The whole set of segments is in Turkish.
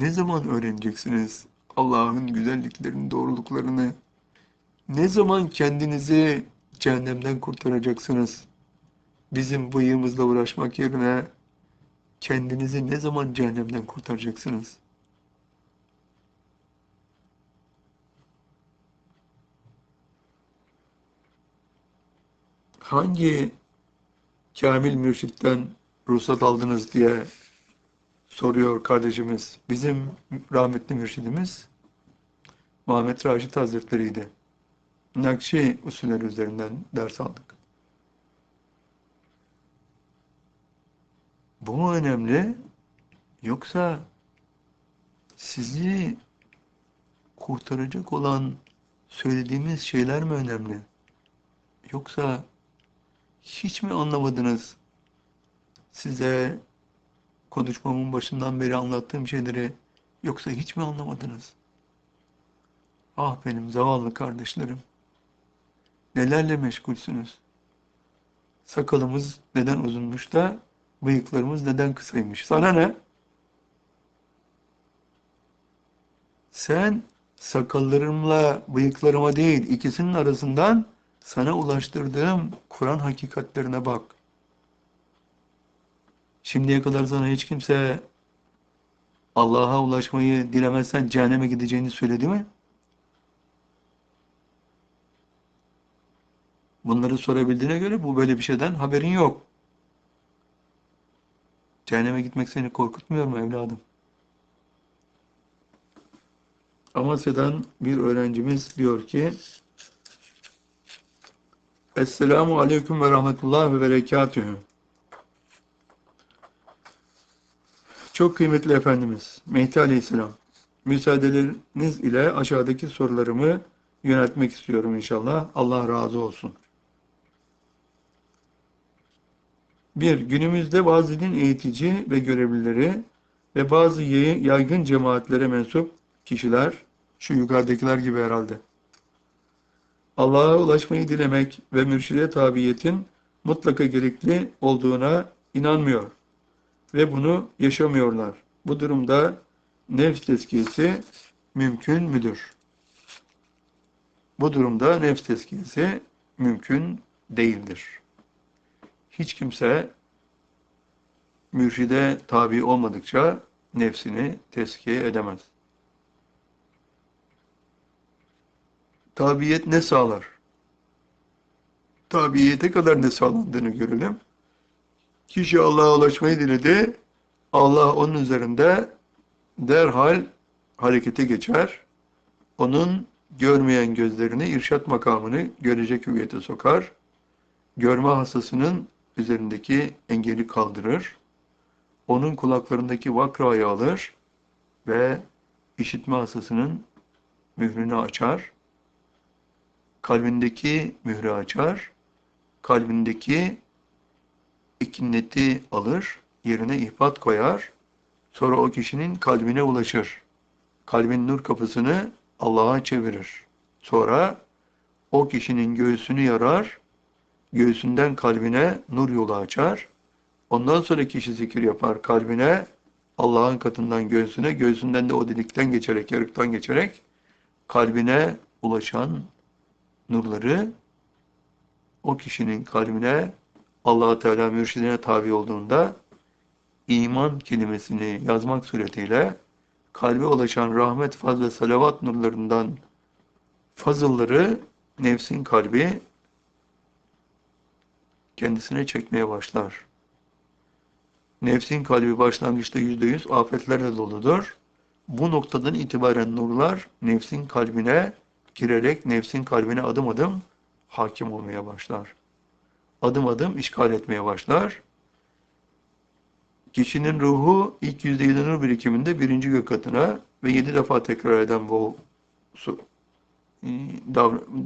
Ne zaman öğreneceksiniz Allah'ın güzelliklerini, doğruluklarını? Ne zaman kendinizi cehennemden kurtaracaksınız? Bizim bıyığımızla uğraşmak yerine kendinizi ne zaman cehennemden kurtaracaksınız? Hangi Kamil Mürşit'ten ruhsat aldınız diye soruyor kardeşimiz. Bizim rahmetli mürşidimiz Muhammed Raşit Hazretleri'ydi. Nakşi usulleri üzerinden ders aldık. Bu mu önemli? Yoksa sizi kurtaracak olan söylediğimiz şeyler mi önemli? Yoksa hiç mi anlamadınız? Size konuşmamın başından beri anlattığım şeyleri yoksa hiç mi anlamadınız? Ah benim zavallı kardeşlerim. Nelerle meşgulsünüz? Sakalımız neden uzunmuş da bıyıklarımız neden kısaymış? Sana ne? Sen sakallarımla bıyıklarıma değil ikisinin arasından sana ulaştırdığım Kur'an hakikatlerine bak. Şimdiye kadar sana hiç kimse Allah'a ulaşmayı dilemezsen cehenneme gideceğini söyledi mi? Bunları sorabildiğine göre bu böyle bir şeyden haberin yok. Cehenneme gitmek seni korkutmuyor mu evladım? Amasya'dan bir öğrencimiz diyor ki Esselamu Aleyküm ve Rahmetullah ve Berekatühü Çok kıymetli Efendimiz, Mehdi Aleyhisselam, müsaadeleriniz ile aşağıdaki sorularımı yöneltmek istiyorum inşallah. Allah razı olsun. Bir, günümüzde bazı din eğitici ve görevlileri ve bazı yaygın cemaatlere mensup kişiler, şu yukarıdakiler gibi herhalde, Allah'a ulaşmayı dilemek ve mürşide tabiyetin mutlaka gerekli olduğuna inanmıyor ve bunu yaşamıyorlar. Bu durumda nefs tezkiyesi mümkün müdür? Bu durumda nefs tezkiyesi mümkün değildir. Hiç kimse mürşide tabi olmadıkça nefsini tezkiye edemez. Tabiyet ne sağlar? Tabiyete kadar ne sağlandığını görelim. Kişi Allah'a ulaşmayı diledi. Allah onun üzerinde derhal harekete geçer. Onun görmeyen gözlerini irşat makamını görecek hüviyete sokar. Görme hastasının üzerindeki engeli kaldırır. Onun kulaklarındaki vakrayı alır ve işitme hastasının mührünü açar. Kalbindeki mührü açar. Kalbindeki ikinneti alır, yerine ihbat koyar, sonra o kişinin kalbine ulaşır. Kalbin nur kapısını Allah'a çevirir. Sonra o kişinin göğsünü yarar, göğsünden kalbine nur yolu açar. Ondan sonra kişi zikir yapar kalbine, Allah'ın katından göğsüne, göğsünden de o delikten geçerek, yarıktan geçerek kalbine ulaşan nurları o kişinin kalbine allah Teala mürşidine tabi olduğunda iman kelimesini yazmak suretiyle kalbe ulaşan rahmet, faz ve salavat nurlarından fazılları nefsin kalbi kendisine çekmeye başlar. Nefsin kalbi başlangıçta yüzde yüz afetlerle doludur. Bu noktadan itibaren nurlar nefsin kalbine girerek nefsin kalbine adım adım hakim olmaya başlar adım adım işgal etmeye başlar. Kişinin ruhu ilk yüzde yedi nur birikiminde birinci gök katına ve yedi defa tekrar eden bu e,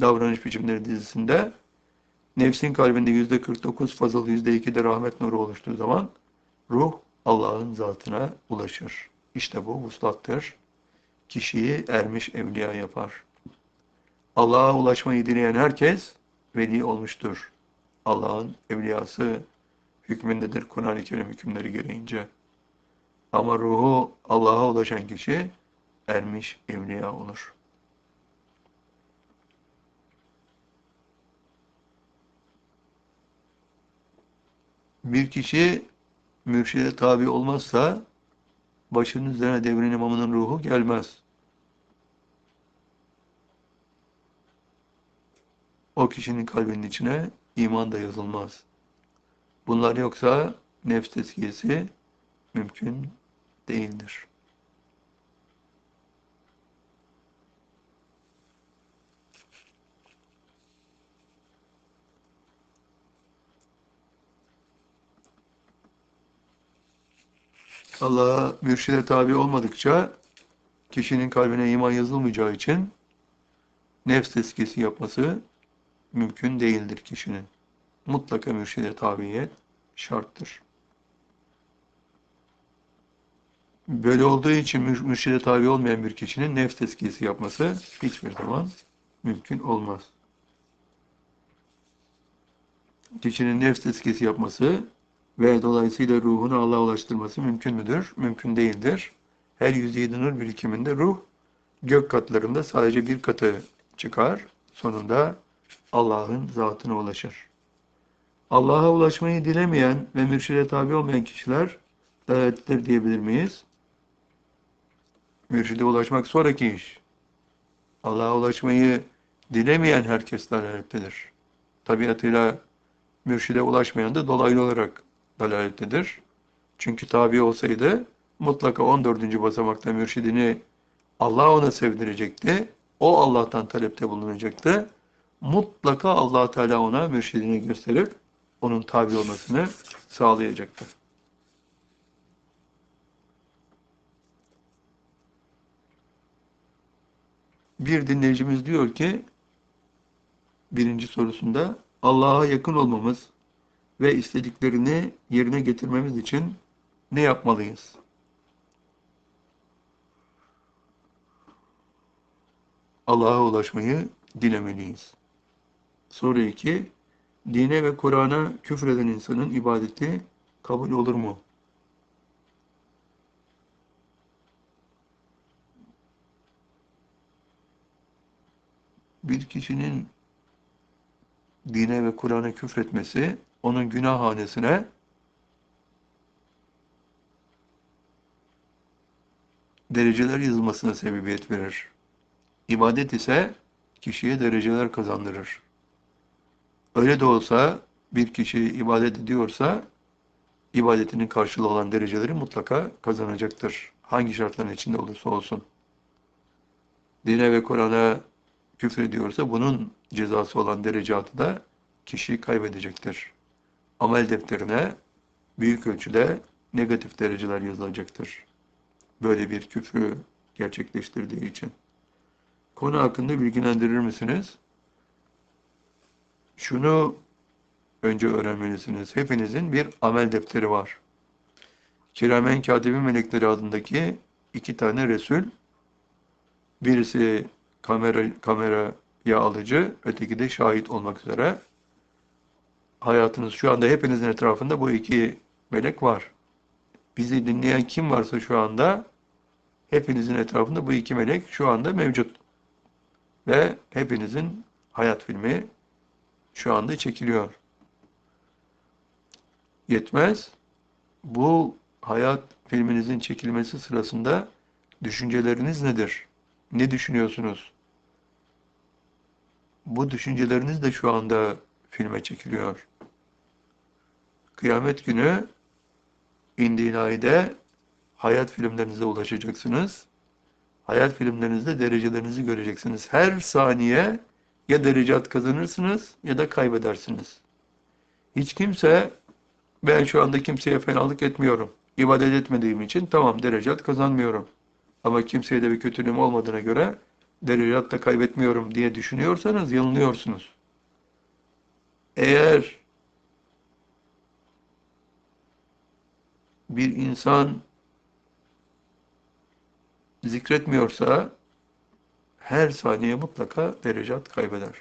davranış biçimleri dizisinde nefsin kalbinde yüzde 49 fazıl yüzde iki de rahmet nuru oluştuğu zaman ruh Allah'ın zatına ulaşır. İşte bu vuslattır. Kişiyi ermiş evliya yapar. Allah'a ulaşmayı dileyen herkes veli olmuştur. Allah'ın evliyası hükmündedir Kur'an-ı Kerim hükümleri gereğince. Ama ruhu Allah'a ulaşan kişi ermiş evliya olur. Bir kişi mürşide tabi olmazsa başının üzerine devrin imamının ruhu gelmez. O kişinin kalbinin içine iman da yazılmaz. Bunlar yoksa nefs tezkiyesi mümkün değildir. Allah'a mürşide tabi olmadıkça kişinin kalbine iman yazılmayacağı için nefs tezkiyesi yapması mümkün değildir kişinin. Mutlaka mürşide tabiyet şarttır. Böyle olduğu için mür- mürşide tabi olmayan bir kişinin nefs tezkiyesi yapması hiçbir zaman mümkün olmaz. Kişinin nefs tezkiyesi yapması ve dolayısıyla ruhunu Allah'a ulaştırması mümkün müdür? Mümkün değildir. Her 107 nur birikiminde ruh gök katlarında sadece bir katı çıkar. Sonunda Allah'ın zatına ulaşır. Allah'a ulaşmayı dilemeyen ve mürşide tabi olmayan kişiler dalalettir diyebilir miyiz? Mürşide ulaşmak sonraki iş. Allah'a ulaşmayı dilemeyen herkes dalalettedir. Tabiatıyla mürşide ulaşmayan da dolaylı olarak dalalettedir. Çünkü tabi olsaydı mutlaka 14. basamakta mürşidini Allah ona sevdirecekti. O Allah'tan talepte bulunacaktı. Mutlaka allah Teala ona mürşidini gösterip onun tabi olmasını sağlayacaktı. Bir dinleyicimiz diyor ki birinci sorusunda Allah'a yakın olmamız ve istediklerini yerine getirmemiz için ne yapmalıyız? Allah'a ulaşmayı dilemeliyiz. Soru 2. Dine ve Kur'an'a küfreden insanın ibadeti kabul olur mu? Bir kişinin dine ve Kur'an'a küfretmesi onun günah hanesine dereceler yazılmasına sebebiyet verir. İbadet ise kişiye dereceler kazandırır. Öyle de olsa bir kişi ibadet ediyorsa ibadetinin karşılığı olan dereceleri mutlaka kazanacaktır. Hangi şartların içinde olursa olsun. Dine ve Kur'an'a küfrediyorsa bunun cezası olan derecatı da kişi kaybedecektir. Amel defterine büyük ölçüde negatif dereceler yazılacaktır. Böyle bir küfrü gerçekleştirdiği için. Konu hakkında bilgilendirir misiniz? Şunu önce öğrenmelisiniz. Hepinizin bir amel defteri var. Kiramen Katibi Melekleri adındaki iki tane Resul. Birisi kamera kameraya alıcı, öteki de şahit olmak üzere. Hayatınız şu anda hepinizin etrafında bu iki melek var. Bizi dinleyen kim varsa şu anda hepinizin etrafında bu iki melek şu anda mevcut. Ve hepinizin hayat filmi şu anda çekiliyor. Yetmez. Bu hayat filminizin çekilmesi sırasında düşünceleriniz nedir? Ne düşünüyorsunuz? Bu düşünceleriniz de şu anda filme çekiliyor. Kıyamet günü indiğin ayda hayat filmlerinize ulaşacaksınız. Hayat filmlerinizde derecelerinizi göreceksiniz. Her saniye ya derecat kazanırsınız ya da kaybedersiniz. Hiç kimse ben şu anda kimseye fenalık etmiyorum. İbadet etmediğim için tamam derecat kazanmıyorum. Ama kimseye de bir kötülüğüm olmadığına göre derecat da kaybetmiyorum diye düşünüyorsanız yanılıyorsunuz. Eğer bir insan zikretmiyorsa her saniye mutlaka derecat kaybeder.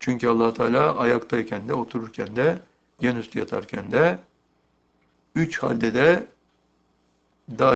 Çünkü allah Teala ayaktayken de, otururken de, yanüstü yatarken de, üç halde de daima